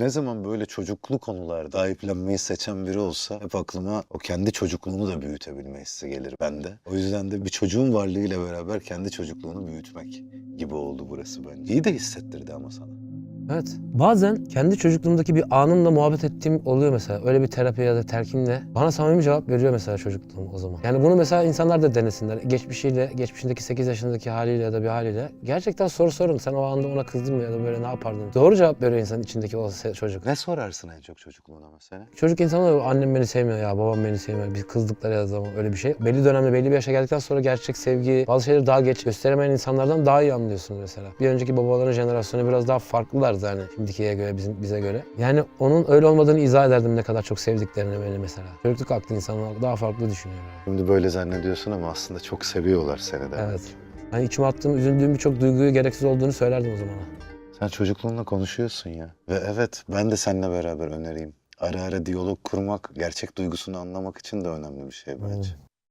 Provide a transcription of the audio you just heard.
Ne zaman böyle çocuklu konularda sahiplenmeyi seçen biri olsa hep aklıma o kendi çocukluğunu da büyütebilme hissi gelir bende. O yüzden de bir çocuğun varlığıyla beraber kendi çocukluğunu büyütmek gibi oldu burası bence. İyi de hissettirdi ama sana. Evet. Bazen kendi çocukluğumdaki bir anımla muhabbet ettiğim oluyor mesela. Öyle bir terapi ya da telkinle. Bana samimi cevap veriyor mesela çocukluğum o zaman. Yani bunu mesela insanlar da denesinler. Geçmişiyle, geçmişindeki 8 yaşındaki haliyle ya da bir haliyle. Gerçekten soru sorun. Sen o anda ona kızdın mı ya da böyle ne yapardın? Doğru cevap veriyor insanın içindeki o çocuk. Ne sorarsın en çok çocukluğuna mesela? Çocuk insanlar annem beni sevmiyor ya, babam beni sevmiyor. Biz kızdıkları ya zaman öyle bir şey. Belli dönemde belli bir yaşa geldikten sonra gerçek sevgi, bazı şeyleri daha geç gösteremeyen insanlardan daha iyi anlıyorsun mesela. Bir önceki babaların jenerasyonu biraz daha farklılardı hani şimdikiye göre, bizim, bize göre. Yani onun öyle olmadığını izah ederdim ne kadar çok sevdiklerini beni mesela. Çocukluk aklı insanlar daha farklı düşünüyor. Şimdi böyle zannediyorsun ama aslında çok seviyorlar seni de. Evet. Hani içime attığım, üzüldüğüm birçok duyguyu gereksiz olduğunu söylerdim o zaman. Sen çocukluğunla konuşuyorsun ya. Ve evet ben de seninle beraber önereyim. Ara ara diyalog kurmak gerçek duygusunu anlamak için de önemli bir şey bence.